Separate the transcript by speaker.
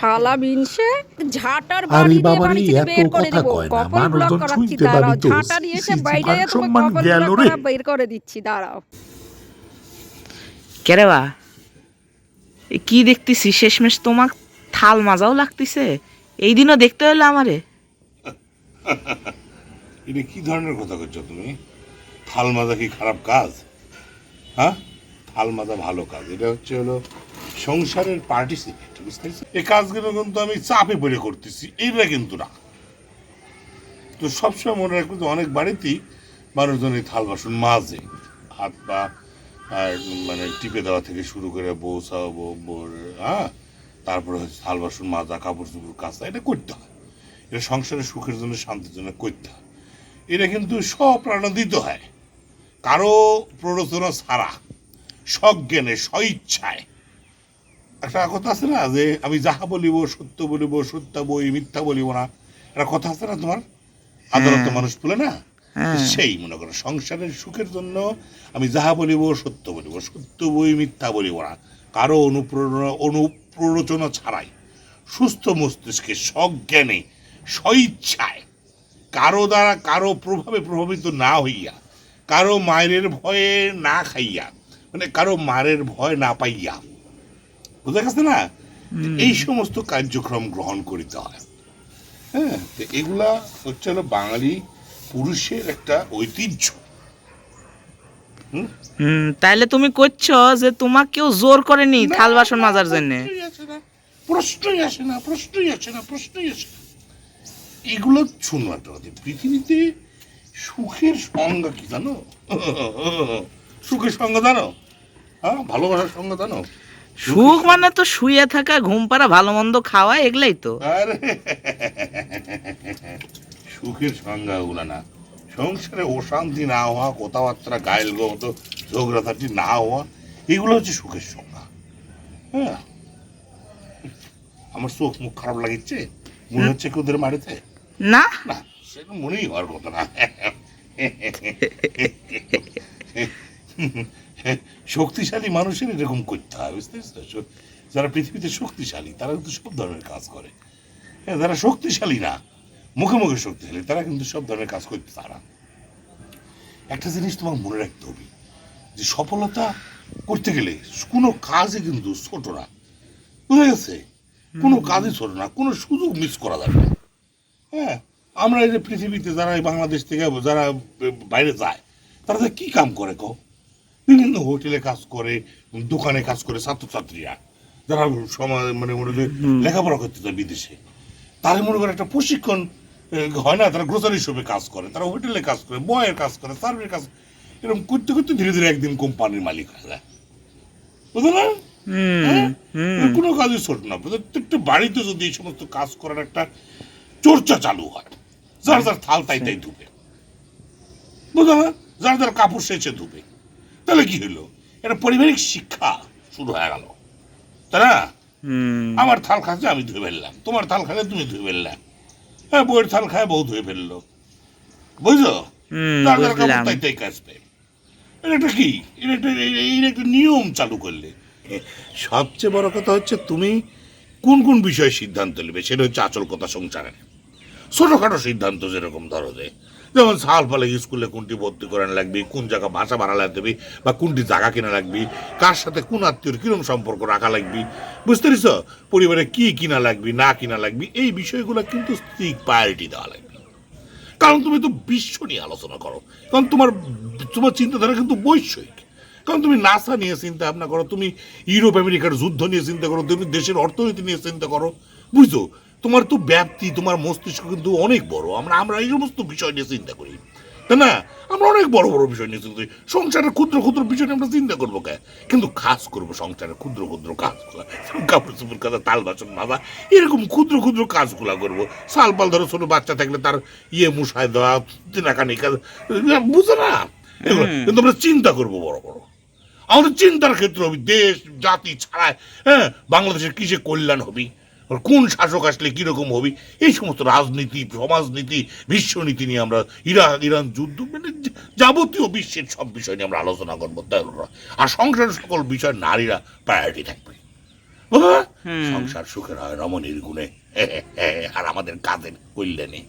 Speaker 1: শালা ঝাঁটার বাড়ি দিয়ে বাড়ি থেকে বের করে
Speaker 2: কথা
Speaker 1: দেব
Speaker 2: কয় না,
Speaker 1: কপাল ব্লক
Speaker 2: মানুষজন
Speaker 1: করাচ্ছি দাঁড়াও
Speaker 2: পারি তো।
Speaker 1: ঝাঁটা নিয়ে এসে বাইরে তোমার কপাল ব্লক করা বের করে দিচ্ছি দাঁড়াও।
Speaker 3: কেরে বা? কি দেখতেছি? শেষমেশ তোমার থাল মাজাও লাগতেছে। এই দিনও দেখতে হলো আমারে।
Speaker 4: এটা কি ধরনের কথা করছ তুমি? থাল মাজা কি খারাপ কাজ? হ্যাঁ? থাল মাজা ভালো কাজ। এটা হচ্ছে হলো সংসারের পার্টিসিপেট এই কাজগুলো কিন্তু আমি চাপে পড়ে করতেছি এইটা কিন্তু না। তো সবসময় মনে রাখব যে অনেক বাড়িতেই মানুষজন এই থাল বাসন মাজে, হাত পা, আর মানে টিপে দেওয়া থেকে শুরু করে বৌসা বোর হ্যাঁ? তারপরে হচ্ছে থাল বাসন মাজা, কাপড় চোপড় কাচা, এটা করতে হয়। এটা সংসারের সুখের জন্য, শান্তির জন্য করতে হয়। এটা কিন্তু স্বপ্রাণোদিত হয়। কারও প্ররোচনা ছাড়া সজ্ঞানে স্বইচ্ছায় একটা কথা আছে না যে আমি যাহা বলিব সত্য বলিব সত্য বই মিথ্যা বলিব না। একটা কথা আছে না তোমার? আদালতে মানুষ বলে না?
Speaker 3: হ্যাঁ।
Speaker 4: সেই মনে করো সংসারের সুখের জন্য আমি যাহা বলিব সত্য বলিব সত্য বই মিথ্যা বলিব না। কারও অনুপ্রেরণা অনুপ্ররোচনা ছাড়াই সুস্থ মস্তিষ্কে সজ্ঞানে স্বইচ্ছায় কারও দ্বারা কারও প্রভাবে প্রভাবিত না হইয়া কারও মায়ের ভয়ে না খাইয়া মানে কারও মায়ের ভয় না পাইয়া বুঝা গেছে না? এই সমস্ত কার্যক্রম গ্রহণ করিতে হয়। হ্যাঁ তো এগুলা হচ্ছে হলো বাঙালি পুরুষের একটা ঐতিহ্য।
Speaker 3: হুম? তাইলে তুমি করছ যে তোমাক কেউ জোর করেনি থাল বাসন মাজার জন্য।
Speaker 4: প্রশ্নই আসে না, প্রশ্নই আসে না প্রশ্নই আসে না প্রশ্নই আসে না। এগুলো শুনো একটা কথা পৃথিবীতে সুখের সংজ্ঞা কি জানো? সুখের সংজ্ঞা জানো? হ্যাঁ ভালোবাসার সংজ্ঞা জানো?
Speaker 3: সুখ মানে তো শুয়ে থাকা ঘুম পাড়া ভালো মন্দ খাওয়া এগুলাই তো।
Speaker 4: আরে সুখের সংজ্ঞা ওগুলো না। সংসারে অশান্তি না হওয়া কথাবার্তা গায়েল গত ঝগড়াঝাটি না হওয়া এগুলো হচ্ছে সুখের সংজ্ঞা। হ্যাঁ? আমার চোখ মুখ খারাপ লাগিচ্ছে? মনে হচ্ছে কি ওদের মারিতে
Speaker 3: না।
Speaker 4: না সেটা মনেই হওয়ার কথা না। শক্তিশালী মানুষের এরকম করতে হয় বুঝতে পারছ? যারা পৃথিবীতে শক্তিশালী তারা কিন্তু সব ধরনের কাজ করে। হ্যাঁ যারা শক্তিশালী না মুখে মুখে শক্তিশালী তারা কিন্তু সব ধরনের কাজ করতে পারে না। একটা জিনিস তোমার মনে রাখতে হবে যে সফলতা করতে গেলে কোনো কাজে কিন্তু ছোট না। বুঝে গেছে? কোনো কাজই ছোট না কোনো সুযোগ মিস করা যাবে না। হ্যাঁ আমরা এই যে পৃথিবীতে যারা এই বাংলাদেশ থেকে যারা বাইরে যায় তারা কি কাম করে কও? বিভিন্ন হোটেলে কাজ করে দোকানে কাজ করে ছাত্রছাত্রীরা। যারা সমাজ মানে মনে হয় লেখাপড়া করতে যায় বিদেশে। তারা মনে করে একটা প্রশিক্ষণ হয় না তারা গ্রোসারি শপে কাজ করে তারা হোটেলে কাজ করে বয়ের কাজ করে সার্ভের কাজ এরকম করতে করতে ধীরে ধীরে একদিন কোম্পানির মালিক হয়ে যায়। বুঝলে না
Speaker 3: হুম।
Speaker 4: হ্যাঁ? কোনো কাজই ছোট না। প্রত্যেকটা বাড়িতে যদি এই সমস্ত কাজ করার একটা চর্চা চালু হয় যার যার থাল তাই তাই ধুবে। বুঝলো না যার যার কাপড় সেচে ধুবে। তাহলে কি হলো এটা পারিবারিক শিক্ষা শুরু হয়ে গেল। তাই না? আমার থাল খাচ্ছে আমি ধুয়ে ফেললাম। তোমার থাল খালে তুমি ধুয়ে ফেললাম হ্যাঁ বউয়ের থাল খায় বউ ধুয়ে ফেলল। বুঝলো তাই তাই কাচবে। এটা একটা কি? এটা একটা এই একটা নিয়ম চালু করলে। সবচেয়ে বড় কথা হচ্ছে তুমি কোন কোন বিষয়ে সিদ্ধান্ত নেবে? সেটা হচ্ছে আচল কথা সংসারে। ছোটখাটো সিদ্ধান্ত যেরকম ধরো যে, যেমন সাল ফলে স্কুলে কোনটি ভর্তি করানো লাগবে, কোন জায়গা ভাষা বাড়া লাগবে, বা কোনটি জায়গা কেনা লাগবে, কার সাথে কোন আত্মীয়র কিরম সম্পর্ক রাখা লাগবে, বুঝতে পারিস পরিবারে কি কিনা লাগবে, না কিনা লাগবে, এই বিষয়গুলো কিন্তু স্ত্রীক প্রায়োরিটি দেওয়া লাগবে। কারণ তুমি তো বিশ্ব নিয়ে আলোচনা করো, কারণ তোমার তোমার চিন্তাধারা কিন্তু বৈষয়িক কারণ তুমি নাসা নিয়ে চিন্তা ভাবনা করো, তুমি ইউরোপ, আমেরিকার যুদ্ধ নিয়ে চিন্তা করো, তুমি দেশের অর্থনীতি নিয়ে চিন্তা করো, বুঝছ? তোমার তো ব্যাপ্তি তোমার মস্তিষ্ক কিন্তু অনেক বড়। আমরা আমরা এই সমস্ত বিষয় নিয়ে চিন্তা করি। তাই না? আমরা অনেক বড় বড় বিষয় নিয়ে চিন্তা করি। সংসারের ক্ষুদ্র ক্ষুদ্র বিষয় নিয়ে আমরা চিন্তা করব কে? কিন্তু কাজ করব সংসারের ক্ষুদ্র ক্ষুদ্র কাজগুলো। কাপড় চোপড় কাজা তাল বাসন মাজা এরকম ক্ষুদ্র ক্ষুদ্র কাজগুলো করব। সাল পাল ধরো ছোট বাচ্চা থাকলে তার ইয়ে মুসায় দেওয়া তিনাকানি কাজ বুঝো না? এগুলো কিন্তু আমরা চিন্তা করব বড় বড়। আমাদের চিন্তার ক্ষেত্রে হবে দেশ জাতি ছাড়ায় হ্যাঁ বাংলাদেশের কিসে কল্যাণ হবে? কোন শাসক আসলে কীরকম হবে? এই সমস্ত রাজনীতি সমাজনীতি বিশ্বনীতি নিয়ে আমরা ইরান ইরান যুদ্ধ মানে যাবতীয় বিশ্বের সব বিষয় নিয়ে আমরা আলোচনা করব তাই আর সংসারের সকল বিষয় নারীরা প্রায়োরিটি থাকবে। সংসার সুখের হয় রমণীর গুণে। আর আমাদের কাজের কল্যাণে।